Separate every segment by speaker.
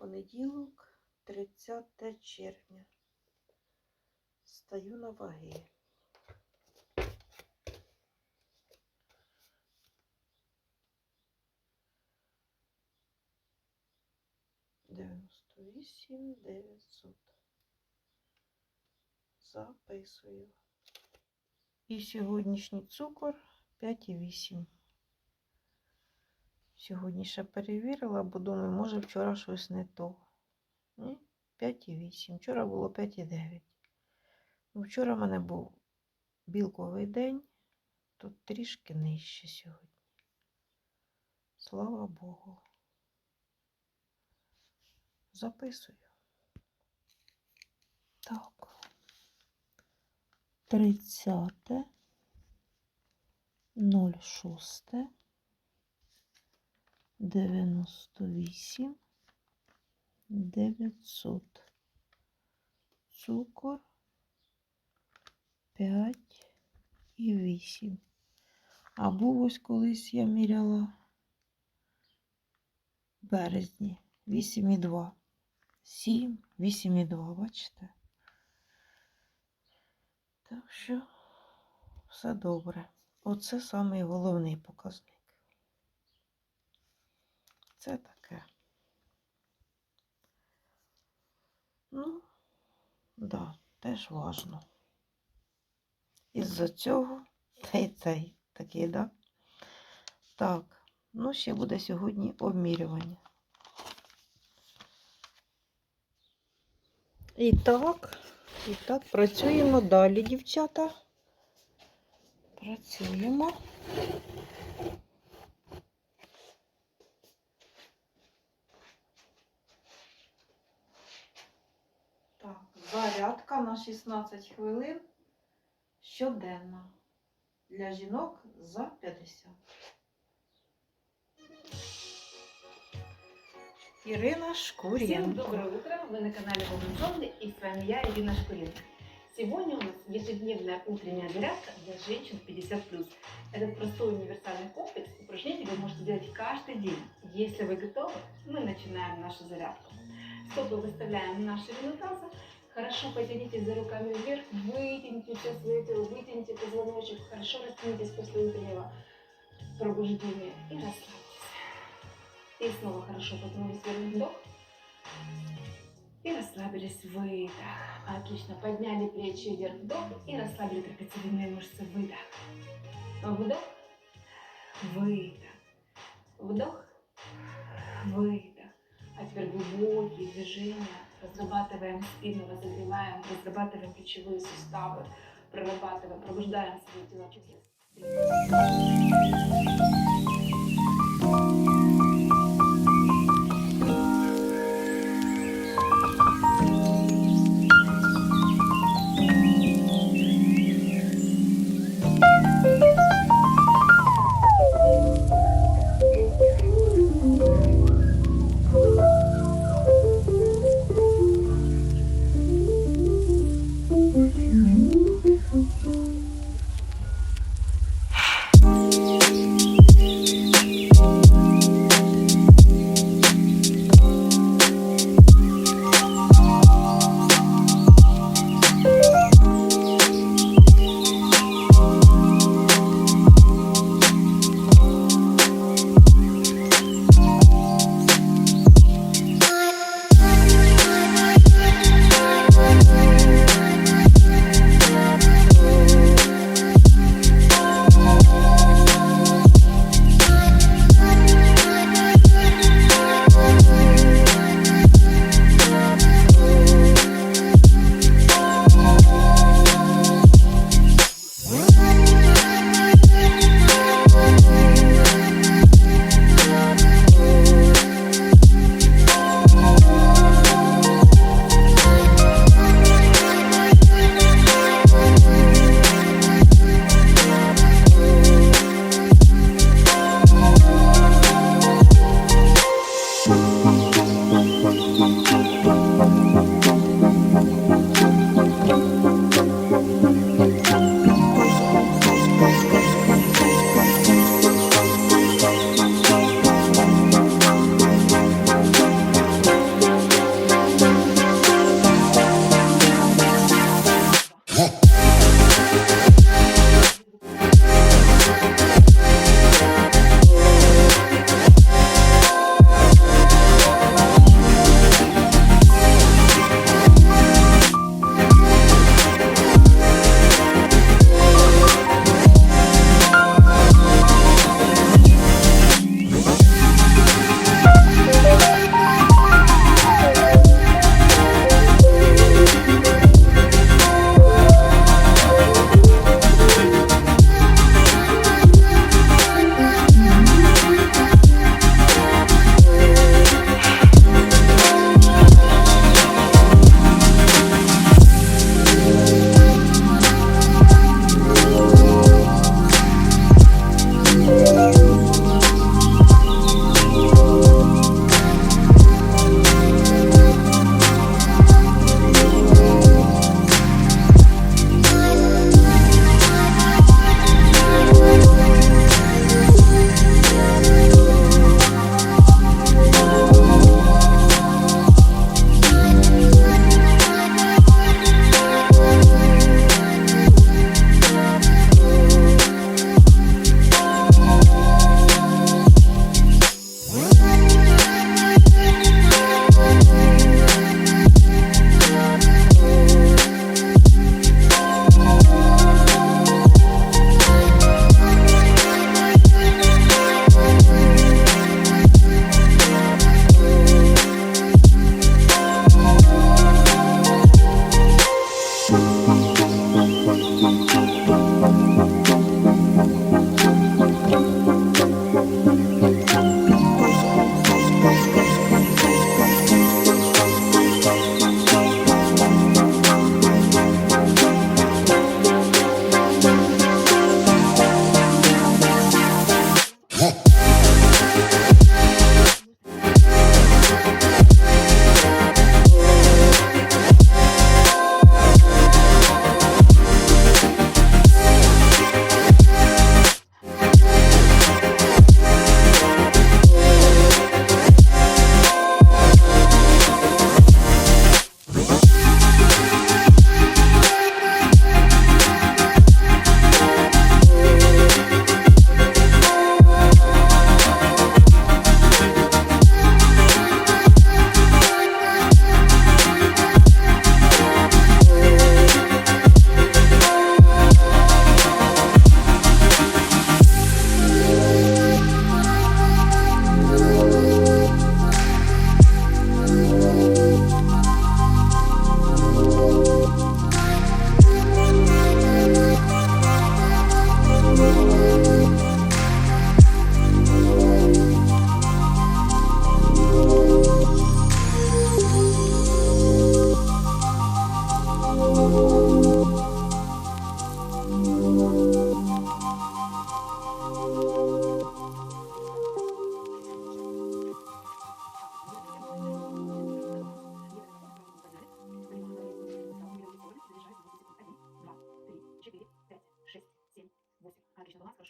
Speaker 1: Понеділок, 30 червня. Стаю на ваги. Дев'яносто вісім дев'ятсот. Записую. І сьогоднішній цукор 5,8. Сьогодні ще перевірила, бо думаю, може вчора щось не то. Ні, 5,8. Вчора було 5,9. Ну, вчора в мене був білковий день, тут трішки нижче сьогодні. Слава Богу. Записую. Так. 30. 06. 98 900 цукор 5 і 8 а був ось колись я міряла в березні 8,2 7 8,2 бачите? Так що все добре. Оце самий головний показник це таке. Ну, да, теж важно. Із-за цього та й цей такий, да? Так, ну ще буде сьогодні обмірювання. І так, і так, працюємо далі, дівчата. Працюємо. Зарядка на 16 хвилин щоденно. Для жінок за 50. Ірина
Speaker 2: Всем
Speaker 1: Шкуренко.
Speaker 2: доброе утро! Вы на канале Волнзонды и с вами я, Ирина Шкуренко. Сегодня у нас ежедневная утренняя зарядка для женщин 50+. Этот простой универсальный комплекс упражнений вы можете делать каждый день. Если вы готовы, мы начинаем нашу зарядку. Стопы выставляем на ширину. Хорошо потянитесь за руками вверх, вытяните все свое тело, вытяните позвоночник, хорошо растянитесь после утреннего пробуждения и расслабьтесь. И снова хорошо потянулись вверх вдох. И расслабились, выдох. Отлично, подняли плечи вверх, вдох. И расслабили трапециевидные мышцы, выдох. Вдох, выдох. Вдох, выдох. А теперь глубокие движения. Разрабатываем спину, разогреваем, разрабатываем плечевые суставы, прорабатываем, пробуждаем свои тела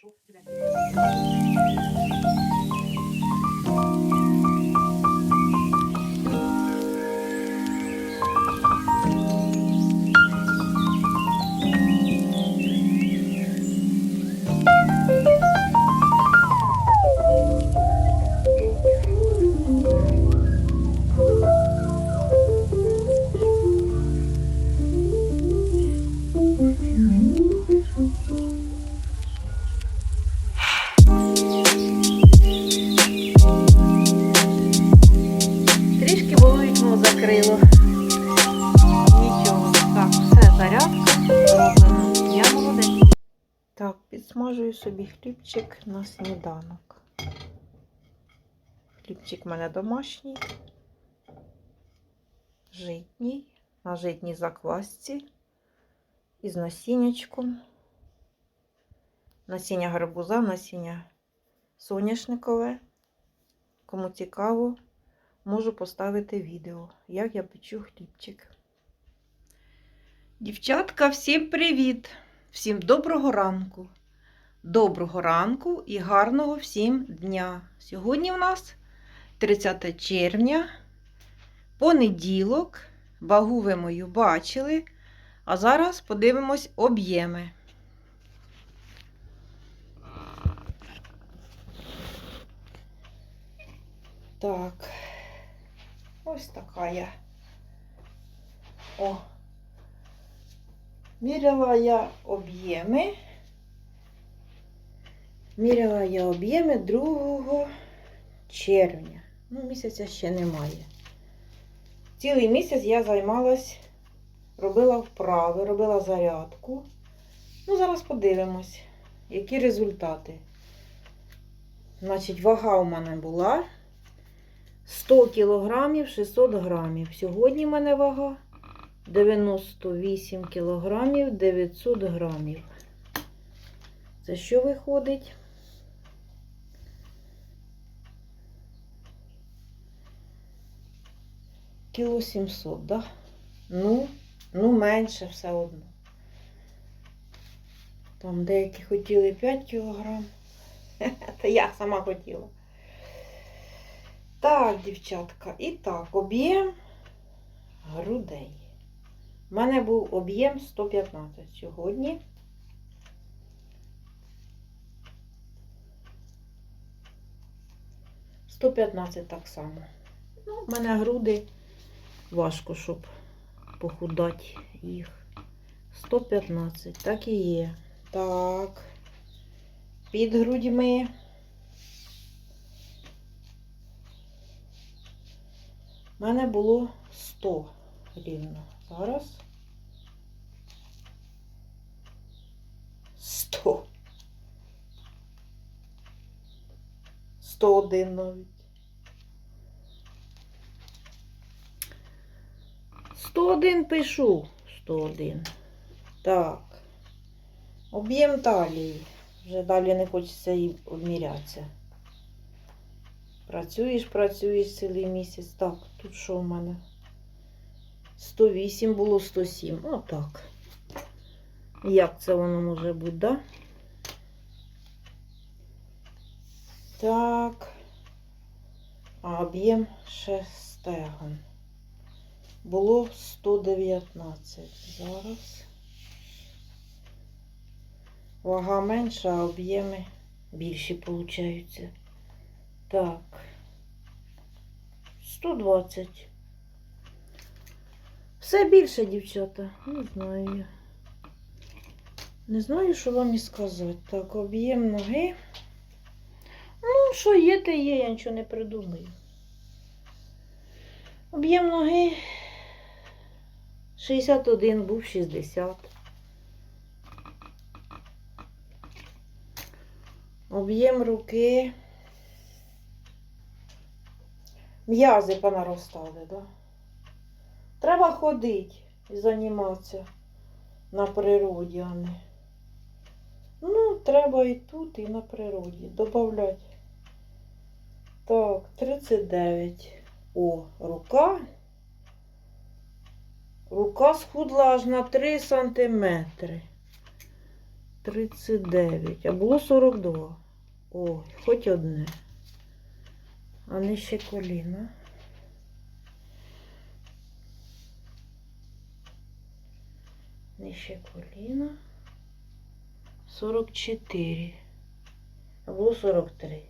Speaker 1: しょ？う。На сніданок. Хлібчик в мене домашній. Житній. На житній заквасці. Із насіннячком. Насіння гарбуза, насіння соняшникове. Кому цікаво, можу поставити відео, як я печу хлібчик. Дівчатка, всім привіт! Всім доброго ранку! Доброго ранку і гарного всім дня! Сьогодні у нас 30 червня, понеділок. Вагу ви мою бачили. А зараз подивимось об'єми. Так, ось така я. О. Міряла я об'єми. Міряла я об'єми 2 червня. Ну, місяця ще немає. Цілий місяць я займалась, робила вправи, робила зарядку. Ну, зараз подивимось, які результати. Значить, вага у мене була 100 кілограмів 600 грамів. Сьогодні в мене вага 98 кілограмів 900 грамів. Це що виходить? Кіло 700, да? Ну, ну менше все одно. Там деякі хотіли 5 кілограм. Це я сама хотіла. Так, дівчатка, і так, об'єм грудей. У мене був об'єм 115 сьогодні. Сто так само. Ну, у мене груди важко, щоб похудати їх. 115, так і є. Так. Під грудьми. У мене було 100 рівно. Зараз 100. 101 навіть. 101 пишу. 101. Так. Об'єм талії. Вже далі не хочеться і обмірятися. Працюєш, працюєш цілий місяць. Так, тут що в мене? 108 було 107. Отак. Як це воно може бути, да? Так. А об'єм ще стегон. Було 119. Зараз. Вага менша, а об'єми більші получаються. Так. 120. Все більше, дівчата. Не знаю. Не знаю, що вам і сказати. Так, об'єм ноги. Ну, що є, те є, я нічого не придумаю. Об'єм ноги 61 був 60. Об'єм руки. М'язи понаростали, да? Треба ходити і займатися на природі, а не. Ну, треба і тут, і на природі. Добавлять. Так, 39. О, рука. Рука схудла аж на 3 сантиметри. 39, а було 42. О, хоч одне. А нижче коліна. Нижче коліна. 44. А було 43.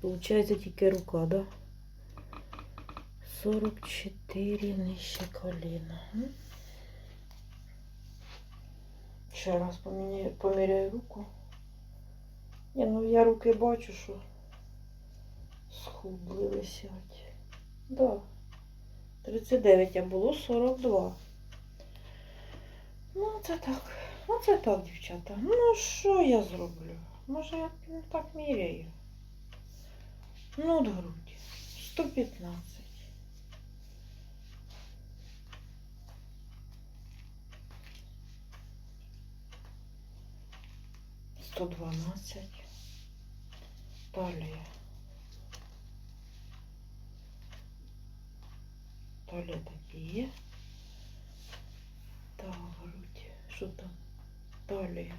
Speaker 1: Получається тільки рука, да? 44 нижче коліна. Ще раз поміняю, поміряю руку. Ні, ну я руки бачу, що схудли висять. Да. 39, а було 42. Ну, це так. Ну, це так, дівчата. Ну, що я зроблю? Може, я так міряю. Ну, от грудь. 115. Сто дванадцять. Талія. Талія так грудь. Що там? Талія.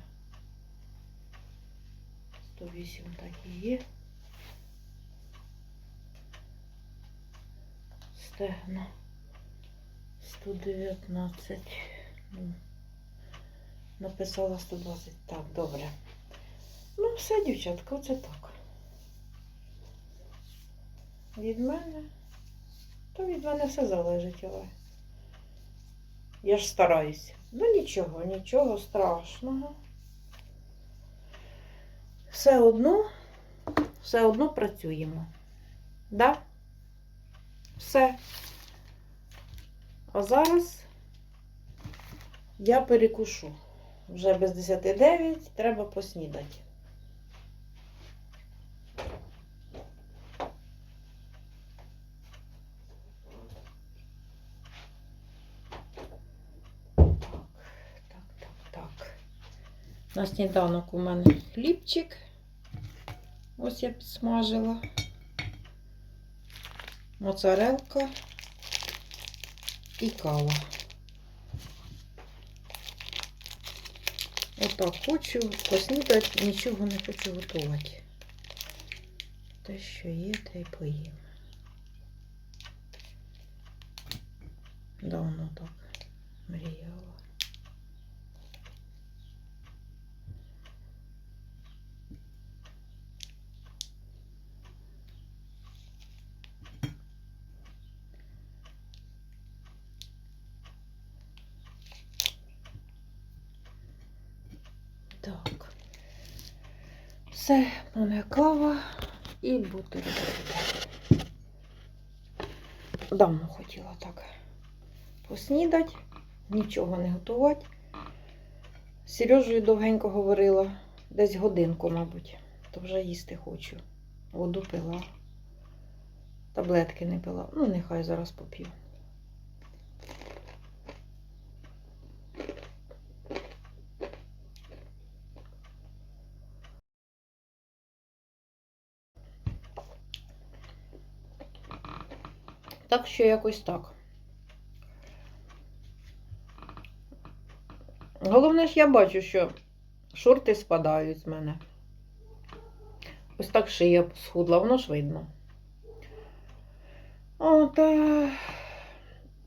Speaker 1: 108 так і є. Стегна. 119. Ну, Написала 120. Так, добре. Ну, все, дівчатка, оце так. Від мене. То від мене все залежить, але. Я ж стараюся. Ну нічого, нічого страшного. Все одно, все одно працюємо. Да? Все. А зараз я перекушу. Вже без 10.09 треба поснідати. Так, так, так, так. На сніданок у мене хлібчик. Ось я підсмажила. Моцарелка і кава. Отак хочу поснідати, нічого не хочу готувати. Те, що є, те й поїм. Давно так мріяла. Так. Все, мене кава і бутерброди. Давно хотіла так поснідати, нічого не готувати. З Сережею довгенько говорила, десь годинку, мабуть, то вже їсти хочу. Воду пила, таблетки не пила. Ну, нехай зараз поп'ю. Так що якось так. Головне ж я бачу, що шорти спадають з мене. Ось так шия схудла, воно ж видно. О, та...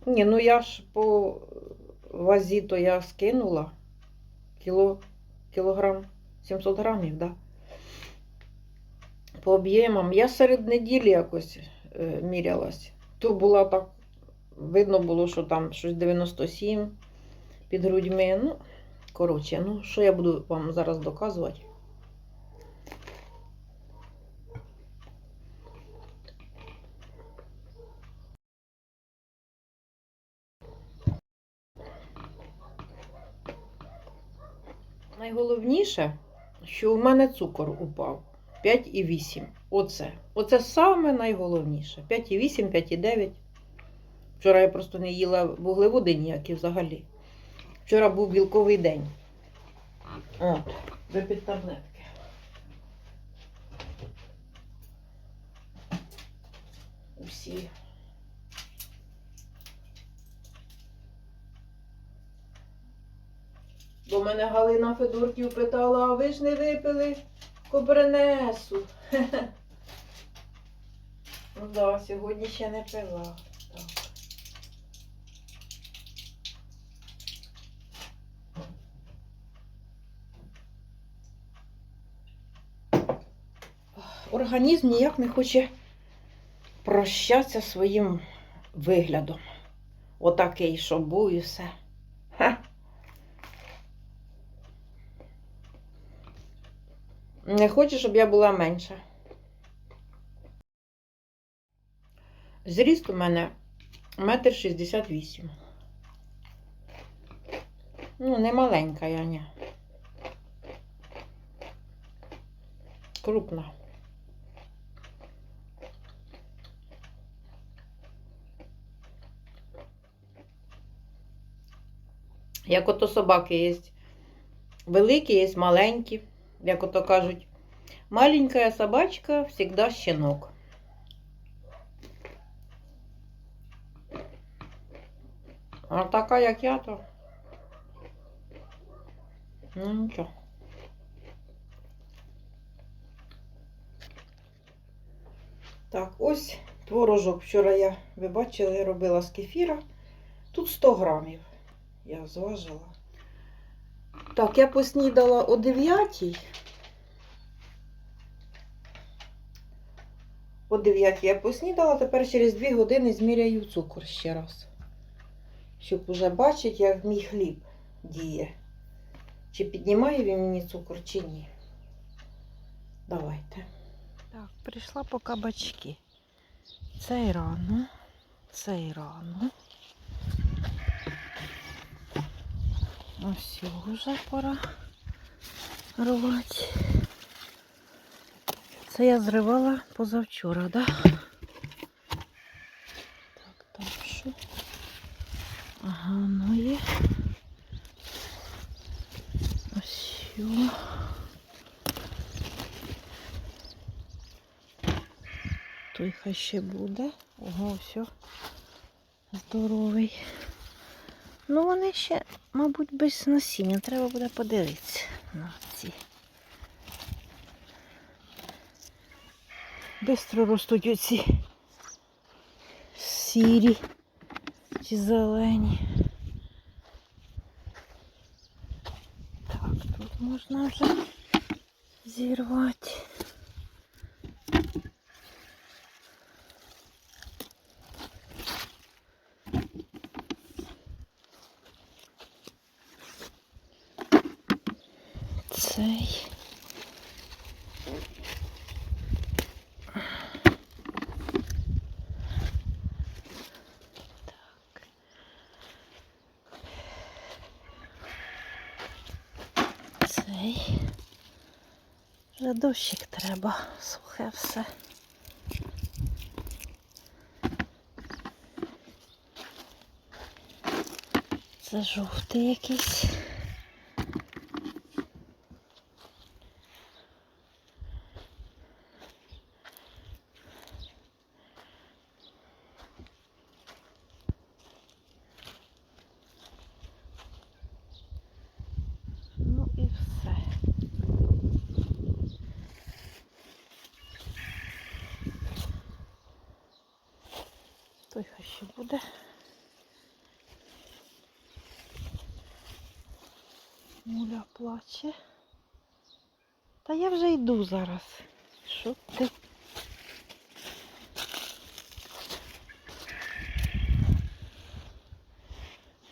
Speaker 1: Ні, ну я ж по вазі то я скинула кіло, кілограм 700 грамів, да? По об'ємам. Я серед неділі якось е, мірялась. То була так, видно було, що там щось 97 під грудьми. Ну, коротше, ну, що я буду вам зараз доказувати? Найголовніше, що у мене цукор упав 5,8. Оце. Оце саме найголовніше. 5,8, 5,9. Вчора я просто не їла вуглеводи ніякі взагалі. Вчора був білковий день. От, випить таблетки. Усі. то мене Галина Федорків питала, а ви ж не випили кобренесу. Ну да, сьогодні ще не пила. Організм ніяк не хоче прощатися своїм виглядом. Отакий, що був і все. Ха. Не хоче, щоб я була менша. Зріст у мене метр шістдесят вісім. Ну, не маленька я, ні. Крупна. Як ото собаки є. Великі, є маленькі. Як ото кажуть, маленька собачка завжди щенок. А така, як я, то. Ну, нічого. Так, ось творожок. Вчора я, ви бачили, робила з кефіра. Тут 100 грамів. Я зважила. Так, я поснідала о 9. О 9 я поснідала, тепер через 2 години зміряю цукор ще раз. Щоб уже бачити, як мій хліб діє. Чи піднімає він мені цукор, чи ні. Давайте. Так, прийшла по кабачки. Цей рано, цей рано. Ось його вже пора рвати. Це я зривала позавчора, да? Так, там що? Ага, ну є. Ось. Той хай ще буде. Ого, все. Здоровий. Ну, вони ще, мабуть, без насіння. Треба буде подивитися на ці. Бистро ростуть оці сірі чи зелені. Так, тут можна вже зірвати. Цей. Так. Цей. Дощик треба, сухе все. Це жовтий якийсь. Ну і все. Хай ще буде. Муля плаче. Та я вже йду зараз. Що ти?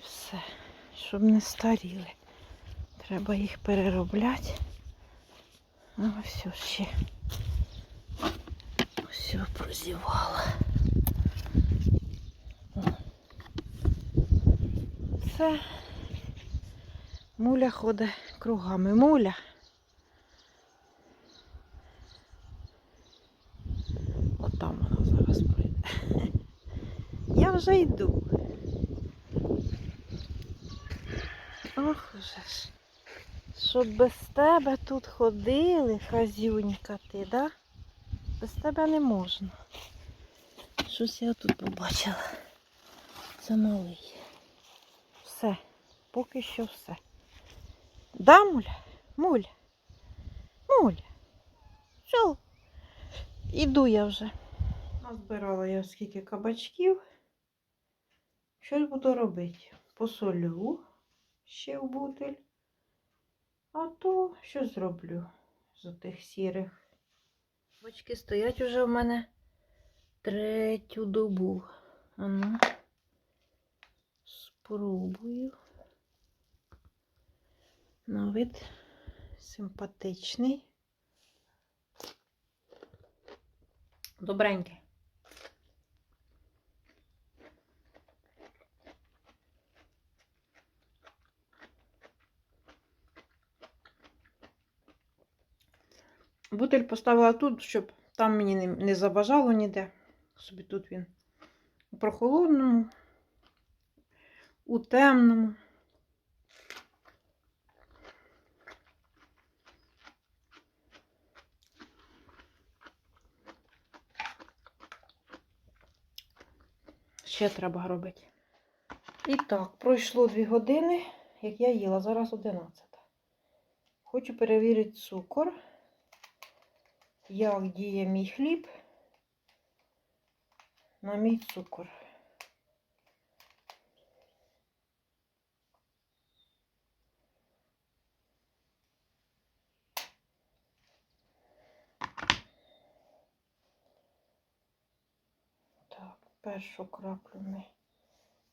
Speaker 1: Все, щоб не старіли. Треба їх переробляти. Ну, все ще. Все прозівала. Це муля ходить кругами. Муля. От там вона зараз прийде. Я вже йду. Ох же ж. Щоб без тебе тут ходили, хазюнька ти, да? Без тебе не можна. Щось я тут побачила. Це малий. Все, поки що все. Да, муля? Муль. Муль. Що? Іду я вже. Назбирала я скільки кабачків. Щось буду робити. Посолю ще в бутиль. А то що зроблю з тих сірих. Кабачки стоять уже в мене третю добу. Ану, спробую. На вид симпатичний. Добренький. Бутиль поставила тут, щоб там мені не, забажало ніде. Собі тут він у прохолодному, у темному. Ще треба робити. І так, пройшло 2 години, як я їла, зараз 11. Хочу перевірити цукор, як діє мій хліб на мій цукор. Так, першу краплю ми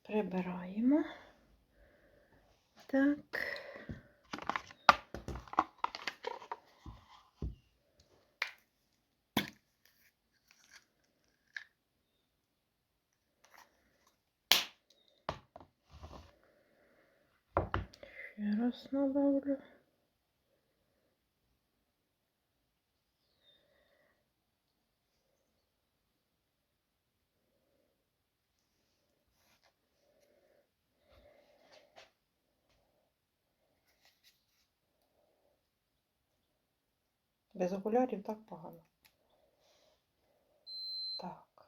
Speaker 1: прибираємо. Так. Ще раз добавлю. Без окулярів так погано. Так.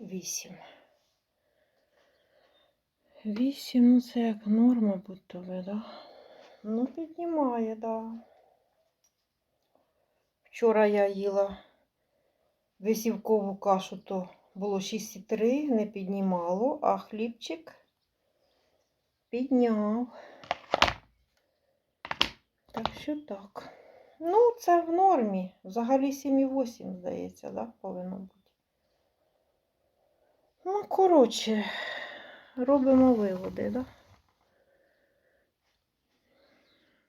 Speaker 1: Вісім. Вісім, ну це як норма будто би, да? Ну, піднімає, да. Вчора я їла висівкову кашу, то було 6,3, не піднімало, а хлібчик підняв. Так що так. Ну, це в нормі. Взагалі 7,8, здається, да, повинно бути. Ну, коротше, робимо виводи, да?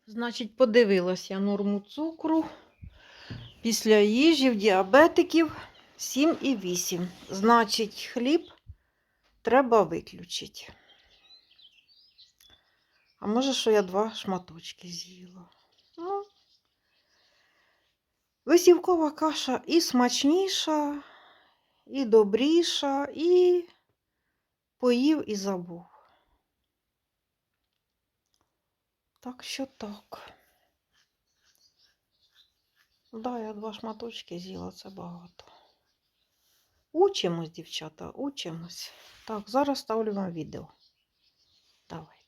Speaker 1: Значить, подивилась я норму цукру після їжі в діабетиків 7,8. Значить, хліб треба виключити. А може, що я два шматочки з'їла. Ну, висівкова каша і смачніша, і добріша, і поїв і забув. Так що так. Да, я два шматочки з'їла, це багато. Учимось, дівчата, учимось. Так, зараз ставлю вам відео. Давай.